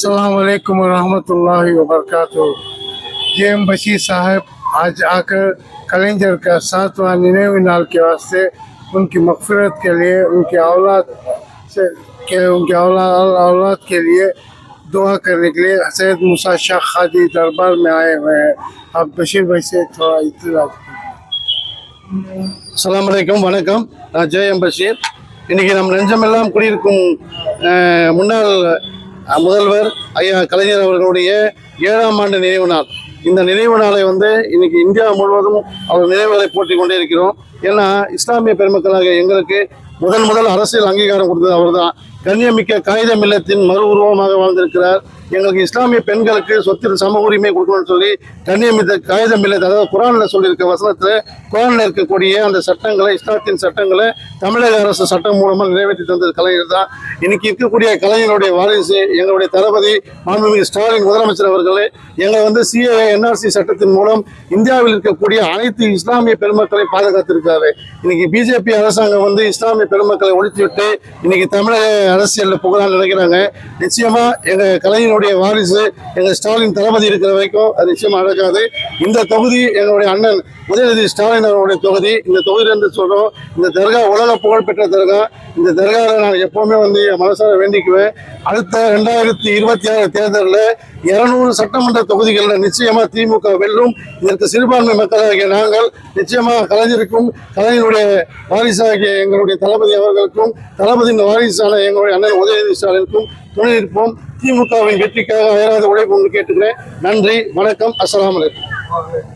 अस्सलाम वालेकुम रहमतुल्लाहि व बरकातहू जे एम बशीर साहब आज आकर कलेंजर का सातवां निन्यानवे नाल के वास्ते उनकी मगफरत के लिए उनके औलाद से के उनके औलाद औलाद के लिए दुआ करने के लिए सैयद मूसा शाह खादी दरबार में आए हुए हैं आप बशीर भाई से थोड़ा इतला அஸ்ஸலாமு அலைக்கும் வணக்கம் நான் ஜே எம் பஷீர் இன்னைக்கு நம் நெஞ்சமெல்லாம் குடியிருக்கும் அஹ், முன்னாள் அஹ், முதல்வர் ஐயா கலைஞர் அவர்களுடைய ஏழாம் ஆண்டு நினைவு நாள். இந்த நினைவு நாளை வந்து இன்னைக்கு இந்தியா முழுவதும் அவர் நினைவுகளை போற்றி கொண்டே இருக்கிறோம். ஏன்னா இஸ்லாமிய பெருமக்களாக எங்களுக்கு முதன் முதல் அரசியல் அங்கீகாரம் கொடுத்தது அவர்தான். கண்ணியமிக்க காகிதம் இல்லத்தின் மறு உருவமாக வாழ்ந்திருக்கிறார். எங்களுக்கு இஸ்லாமிய பெண்களுக்கு சொத்தில் சம உரிமை கொடுக்கணும்னு சொல்லி கண்ணியமித்த காகிதம் மில்லத் அதாவது குரானில் சொல்லியிருக்க வசனத்தில் குரானில் இருக்கக்கூடிய அந்த சட்டங்களை இஸ்லாத்தின் சட்டங்களை தமிழக அரசு சட்டம் மூலமாக நிறைவேற்றி தந்தது கலைஞர் தான். இன்னைக்கு இருக்கக்கூடிய கலைஞருடைய வாரிசு எங்களுடைய தளபதி மாண்புமிகு ஸ்டாலின் முதலமைச்சர் அவர்களே எங்களை வந்து சிஏஏ என்ஆர்சி சட்டத்தின் மூலம் இந்தியாவில் இருக்கக்கூடிய அனைத்து இஸ்லாமிய பெருமக்களை பாதுகாத்திருக்காரு இன்னைக்கு பிஜேபி அரசாங்கம் வந்து இஸ்லாமிய பெருமக்களை ஒழித்துவிட்டு இன்னைக்கு தமிழக அரசியலில் புகழான்னு நினைக்கிறாங்க. நிச்சயமா எங்க கலைஞருடைய வாரிசு எங்க ஸ்டாலின் தளபதி இருக்கிற வரைக்கும் அது நிச்சயமா நடக்காது இந்த தொகுதி எங்களுடைய அண்ணன் உதயநிதி ஸ்டாலின் அவருடைய தொகுதி. இந்த தொகுதியிலிருந்து சொல்றோம் இந்த தர்கா உலக புகழ்பெற்ற தர்கா. இந்த தர்காவில் நான் எப்பவுமே வந்து மனசார வேண்டிக்குவேன். அடுத்த ரெண்டாயிரத்தி இருபத்தி ஆறு தேர்தலில் இருநூறு சட்டமன்ற தொகுதிகளில் நிச்சயமாக திமுக வெல்லும். இதற்கு சிறுபான்மை மக்களாகிய நாங்கள் நிச்சயமாக கலைஞருக்கும் கலைஞருடைய வாரிசாகிய எங்களுடைய தளபதி அவர்களுக்கும் தளபதியின் வாரிசான எங்களுடைய அண்ணன் உதயநிதி ஸ்டாலினுக்கும் துணை நிற்போம். திமுகவின் வெற்றிக்காக அயராத உழைப்பு கேட்டுக்கிறேன். நன்றி வணக்கம் அஸ்ஸலாமு அலைக்கும்.